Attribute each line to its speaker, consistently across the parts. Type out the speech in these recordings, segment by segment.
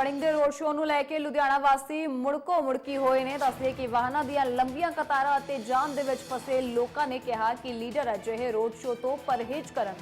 Speaker 1: ਵੜਿੰਗ ਦੇ road show ਨੂੰ ਲੈ ਕੇ ਲੁਧਿਆਣਾ ਵਾਸੀ ਮੁੜਕੋ ਮੁੜਕੀ ਹੋਏ ਨੇ। ਦੱਸਦੇ ਕਿ ਵਾਹਨਾਂ ਦੀਆਂ ਲੰਬੀਆਂ ਕਤਾਰਾਂ ਅਤੇ ਜਾਮ ਦੇ ਵਿੱਚ ਫਸੇ ਲੋਕਾਂ ਨੇ ਕਿਹਾ ਕਿ ਲੀਡਰ ਅਜਿਹੇ ਰੋਡ ਸ਼ੋਅ ਤੋਂ ਪਰਹੇਜ਼ ਕਰਨ।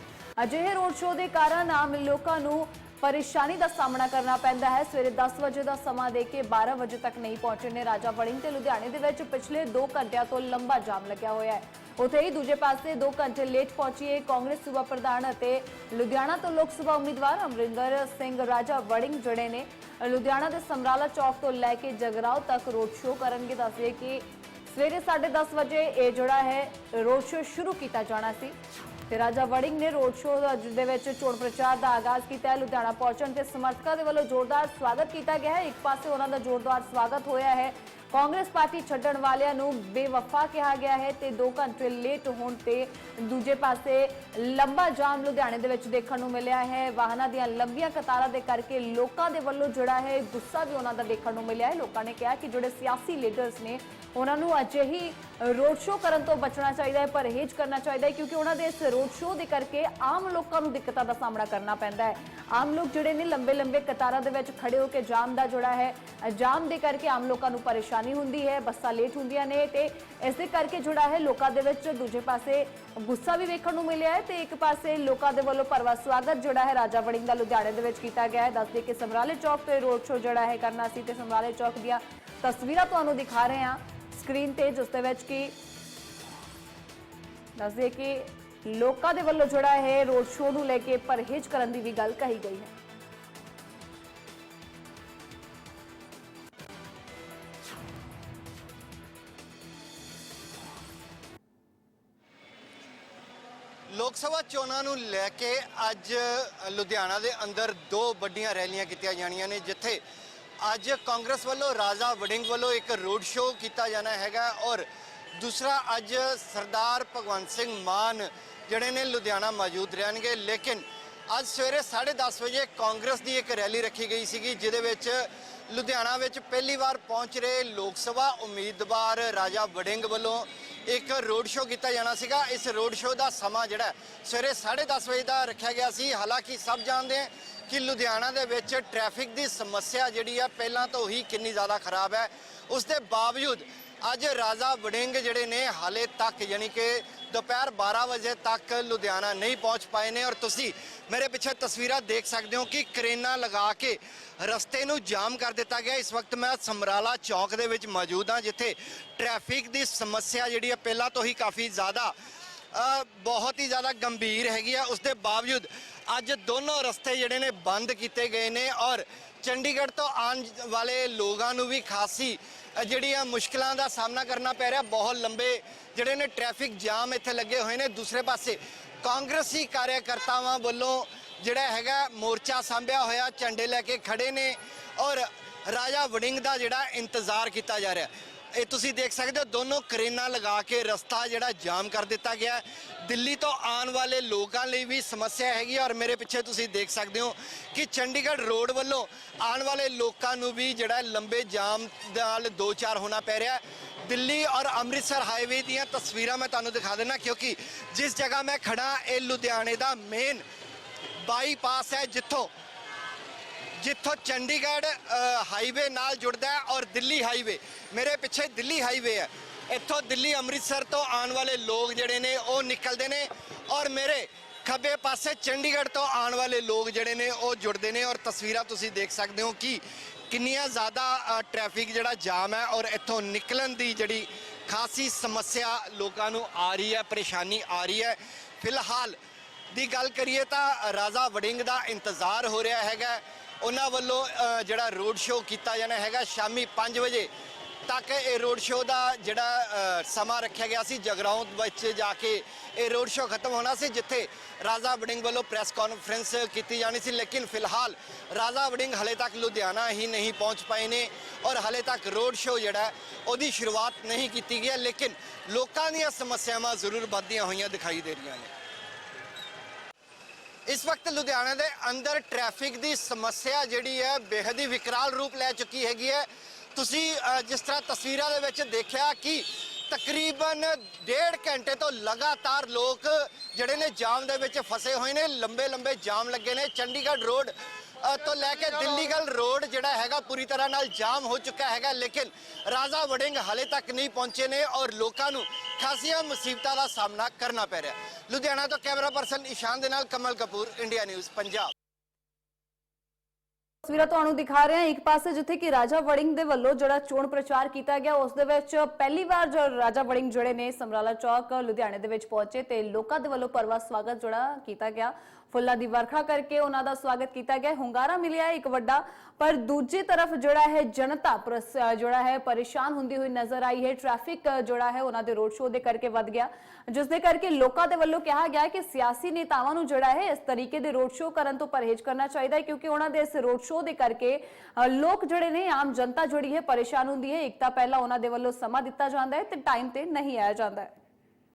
Speaker 1: ਅਜਿਹੇ ਰੋਡ ਸ਼ੋਅ ਦੇ ਕਾਰਨ ਆਮ ਲੋਕਾਂ ਨੂੰ ਪਰੇਸ਼ਾਨੀ ਦਾ ਸਾਹਮਣਾ ਕਰਨਾ ਪੈਂਦਾ ਹੈ। ਸਵੇਰੇ 10 ਵਜੇ ਦਾ ਸਮਾਂ ਦੇ ਕੇ 12 ਵਜੇ ਤੱਕ ਨਹੀਂ ਪਹੁੰਚੇ ਨੇ। ਰਾਜਾ ਵੜਿੰਗ ਤੇ ਲੁਧਿਆਣੇ ਦੇ ਵਿੱਚ ਪਿਛਲੇ 2 ਘੰਟਿਆਂ ਤੋਂ ਲੰਬਾ ਜਾਮ ਲੱਗਿਆ ਹੋਇਆ ਹੈ। ਉਥੇ ਹੀ ਦੂਜੇ ਪਾਸੇ 2 ਘੰਟੇ ਲੇਟ ਪਹੁੰਚੀ ਹੈ ਕਾਂਗਰਸ ਸੂਬਾ ਪ੍ਰਧਾਨ ਅਤੇ ਲੁਧਿਆਣਾ ਤੋਂ ਲੋਕ ਸਭਾ ਉਮੀਦਵਾਰ ਅਮਰਿੰਦਰ ਸਿੰਘ ਰਾਜਾ ਵੜਿੰਗ ਜਿਹੜੇ ਨੇ। ਲੁਧਿਆਣਾ ਦੇ ਸਮਰਾਲਾ ਚੌਕ ਤੋਂ ਲੈ ਕੇ ਜਗਰਾਓ ਤੱਕ ਰੋਡ ਸ਼ੋਅ ਕਰਨਗੇ। ਦੱਸਦੇ ਕਿ ਸਵੇਰੇ 10:30 ਵਜੇ ਇਹ ਜਿਹੜਾ ਹੈ, ਰੋਡ ਸ਼ੋਅ ਸ਼ੁਰੂ ਕੀਤਾ ਜਾਣਾ ਸੀ। ਤੇ ਰਾਜਾ ਵੜਿੰਗ ਨੇ ਰੋਡ ਸ਼ੋਅ ਦੇ ਵਿੱਚ ਚੋਣ ਪ੍ਰਚਾਰ ਦਾ ਆਗਾਜ਼ ਕੀਤਾ। ਲੁਧਿਆਣਾ ਪਹੁੰਚਣ ਤੇ ਸਮਰਥਕਾਂ ਦੇ ਵੱਲੋਂ ਜ਼ੋਰਦਾਰ ਸਵਾਗਤ ਕੀਤਾ ਗਿਆ ਹੈ। ਇੱਕ ਪਾਸੇ ਉਹਨਾਂ ਦਾ ਜ਼ੋਰਦਾਰ ਸਵਾਗਤ ਹੋਇਆ ਹੈ। ਕਾਂਗਰਸ ਪਾਰਟੀ ਛੱਡਣ ਵਾਲਿਆਂ ਨੂੰ ਬੇਵਫਾ ਕਿਹਾ ਗਿਆ ਹੈ ਤੇ 2 ਘੰਟੇ ਲੇਟ ਹੋਣ ਤੇ ਦੂਜੇ ਪਾਸੇ ਲੰਬਾ ਜਾਮ ਲੁਧਿਆਣੇ ਦੇ ਵਿੱਚ ਦੇਖਣ ਨੂੰ ਮਿਲਿਆ ਹੈ। ਵਾਹਨਾਂ ਦੀਆਂ ਲੰਬੀਆਂ ਕਤਾਰਾਂ ਦੇ ਕਰਕੇ ਲੋਕਾਂ ਦੇ ਵੱਲੋਂ ਜਿਹੜਾ ਹੈ, ਗੁੱਸਾ ਵੀ ਉਹਨਾਂ ਦਾ ਦੇਖਣ ਨੂੰ ਮਿਲਿਆ ਹੈ। ਲੋਕਾਂ ਨੇ ਕਿਹਾ ਕਿ ਜਿਹੜੇ ਸਿਆਸੀ ਲੀਡਰਸ ਨੇ, ਉਹਨਾਂ ਨੂੰ ਅਜਿਹੀ ਰੋਡ ਸ਼ੋਅ ਕਰਨ ਤੋਂ ਬਚਣਾ ਚਾਹੀਦਾ ਹੈ, ਪਰਹੇਜ਼ ਕਰਨਾ ਚਾਹੀਦਾ ਹੈ, ਕਿਉਂਕਿ ਉਹਨਾਂ ਦੇ ਇਸ ਰੋਡ ਸ਼ੋਅ ਦੇ ਕਰਕੇ ਆਮ ਲੋਕਾਂ ਨੂੰ ਦਿੱਕਤਾਂ ਦਾ ਸਾਹਮਣਾ ਕਰਨਾ ਪੈਂਦਾ ਹੈ। ਆਮ ਲੋਕ ਜਿਹੜੇ ਨੇ ਲੰਬੇ ਲੰਬੇ ਕਤਾਰਾਂ ਦੇ ਵਿੱਚ ਖੜੇ ਹੋ ਕੇ ਜਾਮ ਦਾ ਜਿਹੜਾ ਹੈ, ਜਾਮ ਦੇ ਕਰਕੇ ਆਮ ਲੋਕਾਂ ਨੂੰ ਪਰੇਸ਼ਾਨ ਹੁੰਦੀ ਹੈ, ਬੱਸਾਂ ਲੇਟ ਹੁੰਦੀਆਂ ਨੇ ਤੇ ਇਸ ਦੇ ਕਰਕੇ ਜਿਹੜਾ ਹੈ ਲੋਕਾਂ ਦੇ ਵਿੱਚ ਦੂਜੇ ਪਾਸੇ ਗੁੱਸਾ ਵੀ ਵੇਖਣ ਨੂੰ ਮਿਲਿਆ ਹੈ ਤੇ ਇੱਕ ਪਾਸੇ ਲੋਕਾਂ ਦੇ ਵੱਲੋਂ ਭਰਵਾ ਸਵਾਗਤ ਜਿਹੜਾ ਹੈ ਰਾਜਾ ਵੜਿੰਗ ਦਾ ਲੁਧਿਆਣੇ ਦੇ ਵਿੱਚ ਕੀਤਾ ਗਿਆ ਹੈ। ਦੱਸਦੇ ਕਿ ਸਮਰਾਲੇ ਚੌਕ ਤੇ ਰੋਡ ਸ਼ੋਅ ਜਿਹੜਾ ਹੈ ਕਰਨਾ ਸੀ ਤੇ ਸਮਰਾਲੇ ਚੌਕ ਦੀਆਂ ਤਸਵੀਰਾਂ ਤੁਹਾਨੂੰ ਦਿਖਾ ਰਹੇ ਹਾਂ। ਸਕਰੀਨ ਤੇ ਜਿਸ ਦੇ ਵਿੱਚ ਕਿ ਦੱਸਦੇ ਕਿ ਲੋਕਾਂ ਦੇ ਵੱਲੋਂ ਜਿਹੜਾ ਹੈ ਰੋਡ ਸ਼ੋਅ ਨੂੰ ਲੈ ਕੇ ਪਰਹੇਜ਼ ਕਰਨ ਦੀ ਵੀ ਗੱਲ ਕਹੀ ਗਈ ਹੈ।
Speaker 2: ਲੋਕ ਸਭਾ ਚੋਣਾਂ ਨੂੰ ਲੈ ਕੇ ਅੱਜ ਲੁਧਿਆਣਾ ਦੇ ਅੰਦਰ ਦੋ ਵੱਡੀਆਂ ਰੈਲੀਆਂ ਕੀਤੀਆਂ ਜਾਣੀਆਂ ਨੇ, ਜਿੱਥੇ ਅੱਜ ਕਾਂਗਰਸ ਵੱਲੋਂ ਰਾਜਾ ਵੜਿੰਗ ਵੱਲੋਂ ਇੱਕ ਰੋਡ ਸ਼ੋਅ ਕੀਤਾ ਜਾਣਾ ਹੈਗਾ ਔਰ ਦੂਸਰਾ ਅੱਜ ਸਰਦਾਰ ਭਗਵੰਤ ਸਿੰਘ ਮਾਨ ਜਿਹੜੇ ਨੇ ਲੁਧਿਆਣਾ ਮੌਜੂਦ ਰਹਿਣਗੇ। ਲੇਕਿਨ ਅੱਜ ਸਵੇਰੇ 10:30 ਵਜੇ ਕਾਂਗਰਸ ਦੀ ਇੱਕ ਰੈਲੀ ਰੱਖੀ ਗਈ ਸੀਗੀ, ਜਿਹਦੇ ਵਿੱਚ ਲੁਧਿਆਣਾ ਵਿੱਚ ਪਹਿਲੀ ਵਾਰ ਪਹੁੰਚ ਰਹੇ ਲੋਕ ਸਭਾ ਉਮੀਦਵਾਰ ਰਾਜਾ ਵੜਿੰਗ ਵੱਲੋਂ ਇੱਕ ਰੋਡ ਸ਼ੋਅ ਕੀਤਾ ਜਾਣਾ ਸੀਗਾ। ਇਸ ਰੋਡ ਸ਼ੋਅ ਦਾ ਸਮਾਂ ਜਿਹੜਾ ਹੈ, ਸਵੇਰੇ 10:30 ਵਜੇ ਦਾ ਰੱਖਿਆ ਗਿਆ ਸੀ। ਹਾਲਾਂਕਿ ਸਭ ਜਾਣਦੇ ਹੈ ਕਿ ਲੁਧਿਆਣਾ ਦੇ ਵਿੱਚ ਟ੍ਰੈਫਿਕ ਦੀ ਸਮੱਸਿਆ ਜਿਹੜੀ ਆ ਪਹਿਲਾਂ ਤੋਂ ਹੀ ਕਿੰਨੀ ਜ਼ਿਆਦਾ ਖਰਾਬ ਹੈ। ਉਸ ਦੇ ਬਾਵਜੂਦ ਅੱਜ ਰਾਜਾ ਵੜਿੰਗ ਜਿਹੜੇ ਨੇ ਹਾਲੇ ਤੱਕ ਯਾਨੀ ਕਿ ਦੁਪਹਿਰ 12 ਵਜੇ ਤੱਕ ਲੁਧਿਆਣਾ ਨਹੀਂ ਪਹੁੰਚ ਪਾਏ ਨੇ ਔਰ ਤੁਸੀਂ ਮੇਰੇ ਪਿੱਛੇ ਤਸਵੀਰਾਂ ਦੇਖ ਸਕਦੇ ਹੋ ਕਿ ਕਰੇਨਾਂ ਲਗਾ ਕੇ ਰਸਤੇ ਨੂੰ ਜਾਮ ਕਰ ਦਿੱਤਾ ਗਿਆ। ਇਸ ਵਕਤ ਮੈਂ ਸਮਰਾਲਾ ਚੌਕ ਦੇ ਵਿੱਚ ਮੌਜੂਦ ਹਾਂ, ਜਿੱਥੇ ਟ੍ਰੈਫਿਕ ਦੀ ਸਮੱਸਿਆ ਜਿਹੜੀ ਹੈ ਪਹਿਲਾਂ ਤੋਂ ਹੀ ਕਾਫੀ ਜ਼ਿਆਦਾ ਬਹੁਤ ਹੀ ਜ਼ਿਆਦਾ ਗੰਭੀਰ ਹੈਗੀ ਆ। ਉਸ ਦੇ ਬਾਵਜੂਦ ਅੱਜ ਦੋਨੋਂ ਰਸਤੇ ਜਿਹੜੇ ਨੇ ਬੰਦ ਕੀਤੇ ਗਏ ਨੇ ਔਰ ਚੰਡੀਗੜ੍ਹ ਤੋਂ ਆਉਣ ਵਾਲੇ ਲੋਕਾਂ ਨੂੰ ਵੀ ਖਾਸੀ ਅ, ਜਿਹੜੀਆਂ ਮੁਸ਼ਕਲਾਂ ਦਾ ਸਾਹਮਣਾ ਕਰਨਾ ਪੈ ਰਿਹਾ। ਬਹੁਤ ਲੰਬੇ ਜਿਹੜੇ ਨੇ ਟ੍ਰੈਫਿਕ ਜਾਮ ਇੱਥੇ ਲੱਗੇ ਹੋਏ ਨੇ। ਦੂਸਰੇ ਪਾਸੇ ਕਾਂਗਰਸੀ ਕਾਰਜਕਰਤਾਵਾਂ ਵੱਲੋਂ ਜਿਹੜਾ ਹੈਗਾ ਮੋਰਚਾ ਸਾਂਭਿਆ ਹੋਇਆ ਝੰਡੇ ਲੈ ਕੇ ਖੜੇ ਨੇ ਔਰ ਰਾਜਾ ਵੜਿੰਗ ਦਾ ਜਿਹੜਾ ਇੰਤਜ਼ਾਰ ਕੀਤਾ ਜਾ ਰਿਹਾ। ਇਹ ਤੁਸੀਂ ਦੇਖ ਸਕਦੇ ਹੋ, ਦੋਨੋਂ ਕਰੇਨਾ ਲਗਾ ਕੇ ਰਸਤਾ ਜਿਹੜਾ ਜਾਮ ਕਰ ਦਿੱਤਾ ਗਿਆ ਦਿੱਲੀ ਤੋਂ ਆਉਣ ਵਾਲੇ ਲੋਕਾਂ ਲਈ ਵੀ ਸਮੱਸਿਆ ਹੈਗੀ ਔਰ ਮੇਰੇ ਪਿੱਛੇ ਤੁਸੀਂ ਦੇਖ ਸਕਦੇ ਹੋ ਕਿ ਚੰਡੀਗੜ੍ਹ ਰੋਡ ਵੱਲੋਂ ਆਉਣ ਵਾਲੇ ਲੋਕਾਂ ਨੂੰ ਵੀ ਜਿਹੜਾ ਲੰਬੇ ਜਾਮ ਨਾਲ ਦੋ ਚਾਰ ਹੋਣਾ ਪੈ ਰਿਹਾ ਦਿੱਲੀ ਔਰ ਅੰਮ੍ਰਿਤਸਰ ਹਾਈਵੇ ਦੀਆਂ ਤਸਵੀਰਾਂ ਮੈਂ ਤੁਹਾਨੂੰ ਦਿਖਾ ਦੇਣਾ ਕਿਉਂਕਿ ਜਿਸ ਜਗ੍ਹਾ ਮੈਂ ਖੜਾ ਇਹ ਲੁਧਿਆਣੇ ਦਾ ਮੇਨ ਬਾਈਪਾਸ ਹੈ, ਜਿੱਥੋਂ ਜਿੱਥੋਂ ਚੰਡੀਗੜ੍ਹ ਹਾਈਵੇ ਨਾਲ ਜੁੜਦਾ ਹੈ ਔਰ ਦਿੱਲੀ ਹਾਈਵੇ ਮੇਰੇ ਪਿੱਛੇ ਦਿੱਲੀ ਹਾਈਵੇ ਹੈ। ਇੱਥੋਂ ਦਿੱਲੀ ਅੰਮ੍ਰਿਤਸਰ ਤੋਂ ਆਉਣ ਵਾਲੇ ਲੋਕ ਜਿਹੜੇ ਨੇ, ਉਹ ਨਿਕਲਦੇ ਨੇ ਔਰ ਮੇਰੇ ਖੱਬੇ ਪਾਸੇ ਚੰਡੀਗੜ੍ਹ ਤੋਂ ਆਉਣ ਵਾਲੇ ਲੋਕ ਜਿਹੜੇ ਨੇ, ਉਹ ਜੁੜਦੇ ਨੇ ਔਰ ਤਸਵੀਰਾਂ ਤੁਸੀਂ ਦੇਖ ਸਕਦੇ ਹੋ ਕਿ ਕਿੰਨੀਆਂ ਜ਼ਿਆਦਾ ਟ੍ਰੈਫਿਕ ਜਿਹੜਾ ਜਾਮ ਹੈ ਔਰ ਇੱਥੋਂ ਨਿਕਲਣ ਦੀ ਜਿਹੜੀ ਖਾਸੀ ਸਮੱਸਿਆ ਲੋਕਾਂ ਨੂੰ ਆ ਰਹੀ ਹੈ, ਪਰੇਸ਼ਾਨੀ ਆ ਰਹੀ ਹੈ। ਫਿਲਹਾਲ ਦੀ ਗੱਲ ਕਰੀਏ ਤਾਂ ਰਾਜਾ ਵੜਿੰਗ ਦਾ ਇੰਤਜ਼ਾਰ ਹੋ ਰਿਹਾ ਹੈਗਾ। ਉਹਨਾਂ ਵੱਲੋਂ ਜਿਹੜਾ ਰੋਡ ਸ਼ੋਅ ਕੀਤਾ ਜਾਣਾ ਹੈਗਾ ਸ਼ਾਮੀ 5 ਵਜੇ ਤੱਕ ਇਹ ਰੋਡ ਸ਼ੋਅ ਦਾ ਜਿਹੜਾ ਸਮਾਂ ਰੱਖਿਆ ਗਿਆ ਸੀ, ਜਗਰਾਉਂ ਵਿੱਚ ਜਾ ਕੇ ਇਹ ਰੋਡ ਸ਼ੋਅ ਖਤਮ ਹੋਣਾ ਸੀ, ਜਿੱਥੇ ਰਾਜਾ ਵੜਿੰਗ ਵੱਲੋਂ ਪ੍ਰੈਸ ਕਾਨਫਰੰਸ ਕੀਤੀ ਜਾਣੀ ਸੀ। ਲੇਕਿਨ ਫਿਲਹਾਲ ਰਾਜਾ ਵੜਿੰਗ ਹਲੇ ਤੱਕ ਲੁਧਿਆਣਾ ਹੀ ਨਹੀਂ ਪਹੁੰਚ ਪਾਏ ਨੇ ਔਰ ਹਲੇ ਤੱਕ ਰੋਡ ਸ਼ੋਅ ਜਿਹੜਾ, ਉਹਦੀ ਸ਼ੁਰੂਆਤ ਨਹੀਂ ਕੀਤੀ ਗਈ ਹੈ। ਲੇਕਿਨ ਲੋਕਾਂ ਦੀਆਂ ਸਮੱਸਿਆਵਾਂ ਜ਼ਰੂਰ ਵੱਧਦੀਆਂ ਹੋਈਆਂ ਦਿਖਾਈ ਦੇ ਰਹੀਆਂ ਨੇ। ਇਸ ਵਕਤ ਲੁਧਿਆਣਾ ਦੇ ਅੰਦਰ ਟ੍ਰੈਫਿਕ ਦੀ ਸਮੱਸਿਆ ਜਿਹੜੀ ਹੈ ਬੇਹੱਦ ਹੀ ਵਿਕਰਾਲ ਰੂਪ ਲੈ ਚੁੱਕੀ ਹੈਗੀ ਹੈ। ਤੁਸੀਂ ਜਿਸ ਤਰ੍ਹਾਂ ਤਸਵੀਰਾਂ ਦੇ ਵਿੱਚ ਦੇਖਿਆ ਕਿ ਤਕਰੀਬਨ ਡੇਢ ਘੰਟੇ ਤੋਂ ਲਗਾਤਾਰ ਲੋਕ ਜਿਹੜੇ ਨੇ ਜਾਮ ਦੇ ਵਿੱਚ ਫਸੇ ਹੋਏ ਨੇ ਲੰਬੇ ਲੰਬੇ ਜਾਮ ਲੱਗੇ ਨੇ। ਚੰਡੀਗੜ੍ਹ ਰੋਡ ਤੋਂ ਲੈ ਕੇ ਦਿੱਲੀਗਲ ਰੋਡ ਜਿਹੜਾ ਹੈਗਾ ਪੂਰੀ ਤਰ੍ਹਾਂ ਨਾਲ ਜਾਮ ਹੋ ਚੁੱਕਾ ਹੈਗਾ, ਲੇਕਿਨ ਰਾਜਾ ਵੜਿੰਗ ਹਾਲੇ ਤੱਕ ਨਹੀਂ ਪਹੁੰਚੇ ਨੇ ਔਰ ਲੋਕਾਂ ਨੂੰ ਖਾਸੀਆਂ ਮੁਸੀਬਤਾਂ ਦਾ ਸਾਹਮਣਾ ਕਰਨਾ ਪੈ ਰਿਹਾ। ਲੁਧਿਆਣਾ ਤੋਂ ਕੈਮਰਾ ਪਰਸਨ ਇਸ਼ਾਨ ਦੇ ਨਾਲ ਕਮਲ ਕਪੂਰ, ਇੰਡੀਆ ਨਿਊਜ਼, ਪੰਜਾਬ।
Speaker 1: ਤਸਵੀਰਾਂ ਤੁਹਾਨੂੰ ਦਿਖਾ ਰਹੇ ਹਾਂ। ਇੱਕ ਪਾਸੇ ਜਿੱਥੇ ਕਿ ਰਾਜਾ ਵੜਿੰਗ ਦੇ ਵੱਲੋਂ ਜਿਹੜਾ ਚੋਣ ਪ੍ਰਚਾਰ ਕੀਤਾ ਗਿਆ, ਉਸ ਦੇ ਵਿੱਚ ਪਹਿਲੀ ਵਾਰ ਜੋ ਰਾਜਾ ਵੜਿੰਗ ਜਿਹੜੇ ਨੇ ਸਮਰਾਲਾ ਚੌਕ ਲੁਧਿਆਣੇ ਦੇ ਵਿੱਚ ਪਹੁੰਚੇ ਤੇ ਲੋਕਾਂ ਦੇ ਵੱਲੋਂ ਪਰਵਾ ਸਵਾਗਤ ਜਿਹੜਾ ਕੀਤਾ ਗਿਆ। ਫੁੱਲਾਂ ਦੀ ਵਰਖਾ ਕਰਕੇ ਉਹਨਾਂ ਦਾ ਸਵਾਗਤ ਕੀਤਾ ਗਿਆ। ਹੁੰਗਾਰਾ ਮਿਲਿਆ ਇੱਕ ਵੱਡਾ, ਪਰ ਦੂਜੀ ਤਰਫ ਜਿਹੜਾ ਹੈ ਜਨਤਾ ਪ੍ਰਸ- ਜਿਹੜਾ ਹੈ ਪਰੇਸ਼ਾਨ ਹੁੰਦੀ ਹੋਈ ਨਜ਼ਰ ਆਈ ਹੈ। ਟ੍ਰੈਫਿਕ ਜਿਹੜਾ ਹੈ ਉਹਨਾਂ ਦੇ ਰੋਡ ਸ਼ੋਅ ਦੇ ਕਰਕੇ ਵੱਧ ਗਿਆ। ਜਿਸ ਦੇ ਕਰਕੇ ਲੋਕਾਂ ਦੇ ਵੱਲੋਂ ਕਿਹਾ ਗਿਆ ਕਿ ਸਿਆਸੀ ਨੇਤਾਵਾਂ ਨੂੰ ਜਿਹੜਾ ਹੈ ਇਸ ਤਰੀਕੇ ਦੇ ਰੋਡ ਸ਼ੋਅ ਕਰਨ ਤੋਂ ਪਰਹੇਜ਼ ਕਰਨਾ ਚਾਹੀਦਾ ਹੈ, ਕਿਉਂਕਿ ਉਹਨਾਂ ਦੇ ਇਸ ਰੋਡ ਸ਼ੋਅ ਦੇ ਕਰਕੇ ਲੋਕ ਜਿਹੜੇ ਨੇ, ਆਮ ਜਨਤਾ ਜਿਹੜੀ ਹੈ ਪਰੇਸ਼ਾਨ ਹੁੰਦੀ ਹੈ। ਇੱਕ ਤਾਂ ਪਹਿਲਾਂ ਉਹਨਾਂ ਦੇ ਵੱਲੋਂ ਸਮਾਂ ਦਿੱਤਾ ਜਾਂਦਾ ਹੈ ਤੇ ਟਾਈਮ ਤੇ ਨਹੀਂ ਆਇਆ ਜਾਂਦਾ ਹੈ।